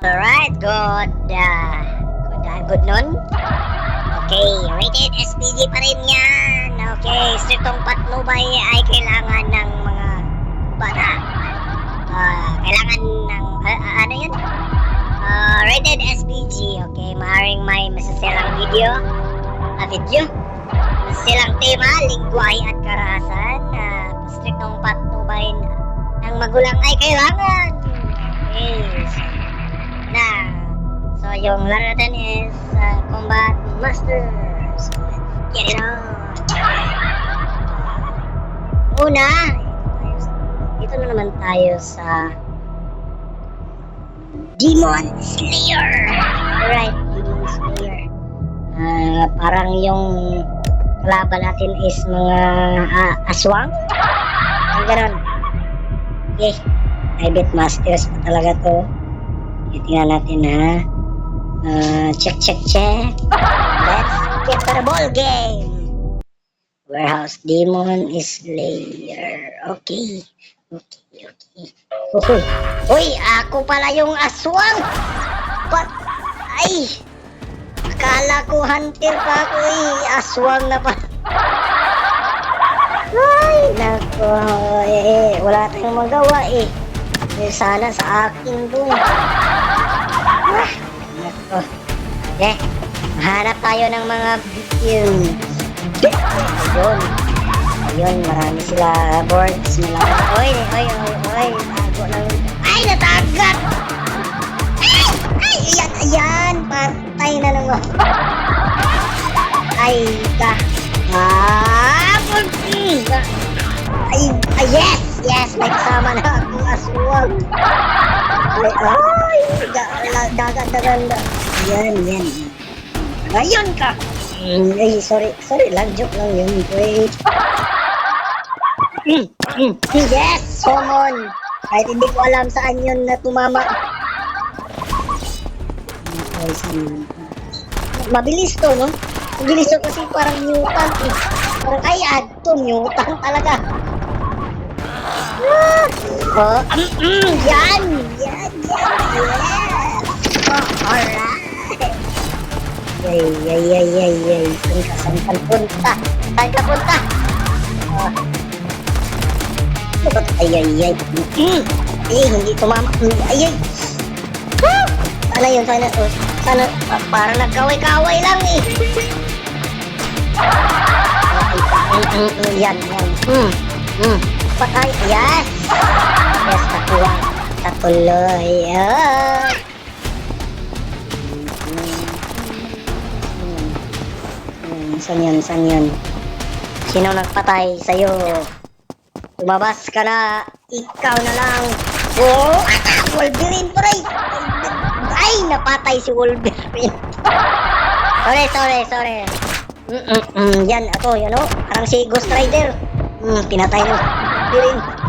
Alright, good, uh, good, uh, good nun. Okay, rated SPD pa rin yan. Okay, strictong patnubay ay kailangan ng mga bata. Ah, kailangan ng, ah, ano yun? Ah, rated SPG, okay, maaaring may masaselang video, ah, video, masaselang tema, lingwahe at karahasan, uh, strictong patnubay ng magulang ay kailangan. Okay, so. So, yung laro natin is uh, Combat Masters. Get it on. Una, dito na naman tayo sa Demon Slayer. Alright, Demon Slayer. Ah, parang yung kalaban natin is mga ah, aswang. Ang ganon. Okay. Private Masters pa talaga to. Tingnan natin ha. Uh, check, check, check. Let's get to the ball game. Warehouse Demon is Slayer. Okay. Okay, okay. Uy, uy, ako pala yung aswang. But, ay, akala ko hunter pa ako eh. Aswang na pa. Ay, nako, eh, wala tayong magawa eh. Eh, sana sa akin to. Ah. Eh, hanap tayo ng mga victims. Ayun. Ayun, marami sila boards. Malaki. Oy, oy, oy, oy. Tago ng... Ay, natagat! Ay, ay, ayan, ayan. Patay na naman. Ay, ka. Ah, punti. Ay, ay, yes, yes. May kasama na akong aswang. Ay, ay, da- dagat na. Yan, yan. Ngayon ka. Ay, sorry, sorry lang, joke lang yun. Wait. Yes, summon. Kahit hindi ko alam saan yun na tumama. Mabilis to, no? Mabilis to kasi parang mutant eh. Parang ay, add to, mutant talaga. Ah! Oh, mm, mm, yan! Yan, Oh! Yay, yay, yay, yay, yay. Saan ka, saan ka punta? Saan ka punta? Ah. Ano ba? Ay, ay, ay. Mm. Ay, hindi tumama. Mm, Ay, ay. Ah! Sana yun, sana. Oh, sana, pa- para nagkaway-kaway lang eh. Ay, mm, mm, mm, yan, yan. Mm, mm. Patay, yes! Yes, nakuha. Tatuloy. Ah! Hmm, saan yun? Saan yun? Sino nagpatay sa'yo? Lumabas ka na. Ikaw na lang. Oh, ah, Wolverine, pre! Ay, napatay si Wolverine. sorry, sorry, sorry. Mm, mm, mm, yan, ako, yun o. Parang si Ghost Rider. Mm, pinatay mo. Wolverine.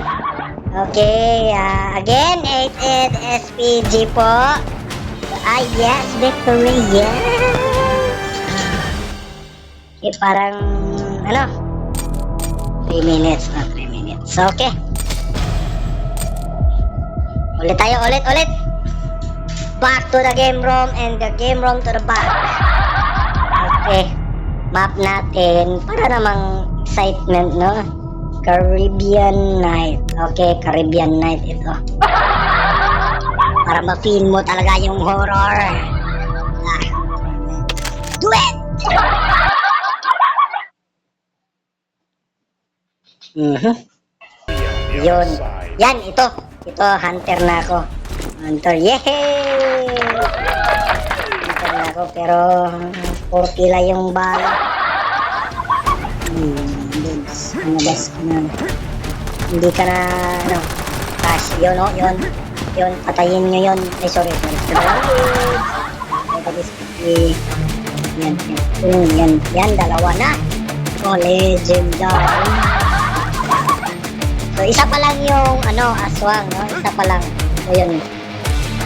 Okay, ah, again, 88 SPG po. Ah, yes, victory, yes. Okay, parang, ano, 3 minutes na 3 minutes. Okay. Ulit tayo, ulit, ulit. Back to the game room and the game room to the back. Okay. Map natin para namang excitement, no? Caribbean Night. Okay, Caribbean Night ito. Para ma-feel mo talaga yung horror. Ah. Do it! Mhm. Yun. Yan, ito. Ito, hunter na ako. Hunter, yehey! Hunter na ako, pero 40 lang yung bala. Hmm, dudes. Nabas ka na. Hindi ka na, ano, cash. Yun, oh, yun. Yun, patayin nyo yun. Ay, sorry, sorry. Basically, yan, yan. Yan, yan, dalawa na. Oh, legendary. So, isa pa lang yung, ano, aswang, no? Isa pa lang. So, yun.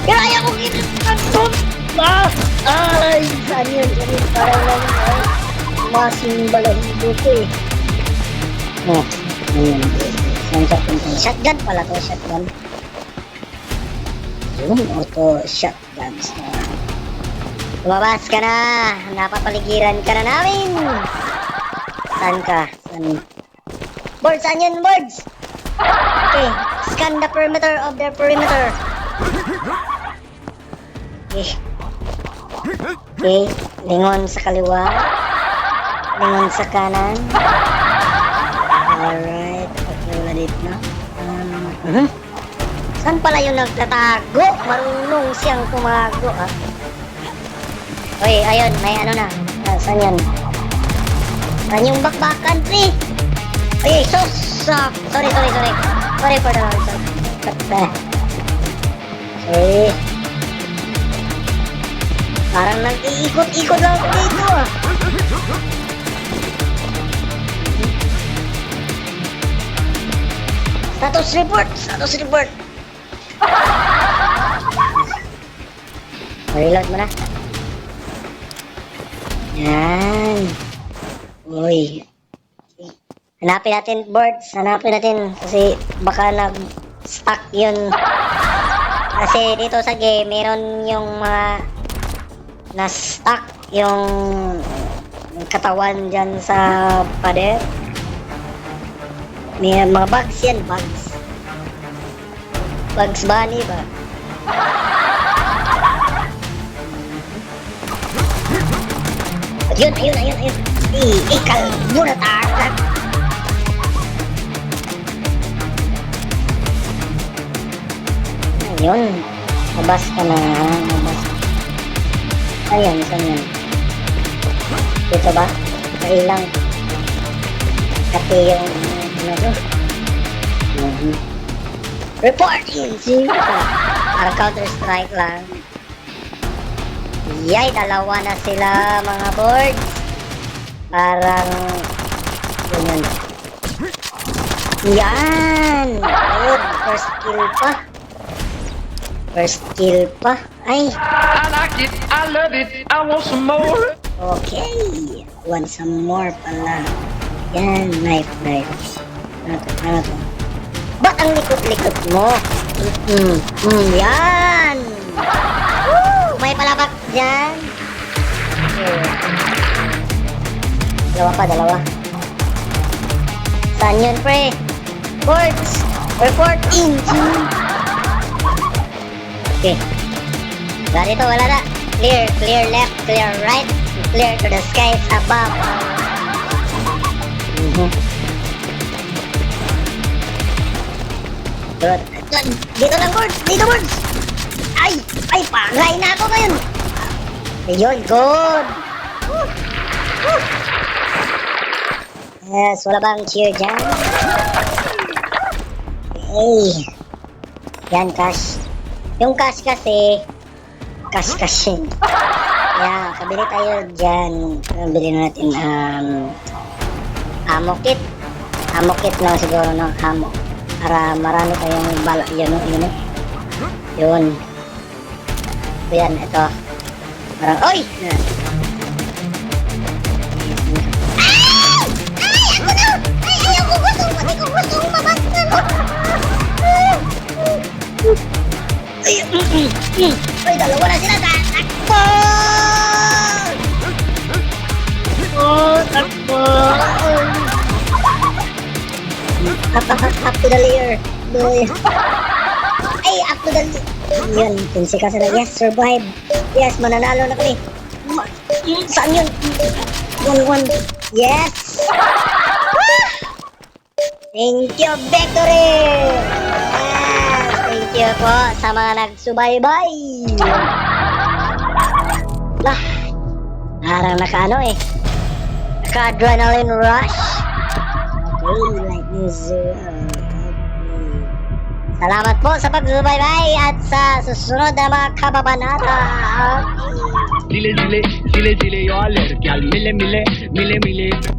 Pero ayaw kong inutukan to. Ah! Ay! Saan yun? Saan? Parang lang, ay. Masing balahibo ko eh. Oh, ayun. Saan siya punta? Shotgun pala to, shotgun. Yung auto shotguns na. Lumabas ka na! Napapaligiran ka na namin! Saan ka? Saan? Birds, saan yun, birds? Okay, scan the perimeter of their perimeter. Okay. Okay, lingon sa kaliwa. Lingon sa kanan. Alright, okay na dito na. Um, mhm. Saan pala yung nagtatago? Marunong siyang tumago, ah. Uy, ayun, may ano na. Ah, saan yan? Saan yung bakbakan, pre? Uy, sus! ah, sorry, sorry, sorry. Sorry for the. But, uh, sorry. Parang nag-iikot-ikot lang ako dito, ah. Status report! Status report! Reload mo na. Yan. Uy. Hanapin natin, birds. Hanapin natin. Kasi baka nag-stuck yun. Kasi dito sa game, meron yung mga na-stuck yung katawan dyan sa pader. May mga bugs yan, bugs. Bugs bunny ba? Ayun, ayun, ayun, ayun. I, ikal muna tayo. Ayun. Labas ka na. Labas. Ayun, saan yun? Dito ba? Kailang. Pati yung to? Mhm. Reporting! Sige ka. Para counter-strike lang. Yay, dalawa na sila mga boards. Parang... Yun. Yan! Good. First kill pa. First kill pa. Ay, I like it, I love it, I want some more. okay. Want some more pala. Yan, knife, knife. Ano to? Ang likot-likot mo? Mm, mm, yan! Woo! May palabak dyan. Dalawa pa, dalawa. Saan yun, pre? Boards! Reporting! Okay. Wala dito, wala na. Clear, clear left, clear right, clear to the skies above. Mhm. Good. Good. Dito lang, birds! Dito, birds! Ay! Ay, pangay na ako ngayon! Ayun, good! Woo! Woo! Yes, wala bang cheer dyan? Okay. Yan, cash. Yung cash kasi, cash cash yun. Kaya, kabili tayo dyan. Kabili na natin, um, ammo kit. Ammo kit lang siguro, no? Ammo. Para marami tayong bala. Yun, no? Yun? Yun. So, yan, ito. Parang, oy! Ay. Ay, dalawa na sila. Takbo! Oh, takbo! Up, up, up, up to the layer. Boy. Ay, up to the Yun, 15 ka sila. Yes, survive. Yes, mananalo na kami. Saan yun? One, one. Yes! Thank you, Victory! Yes! Thank you po sa mga nagsubaybay! Lah, parang naka-ano eh. Naka-adrenaline rush. Salamat po sa pagsubaybay at sa susunod na mga kababanata. Dile dile, dile dile yo alergia al mile mile, mile mile.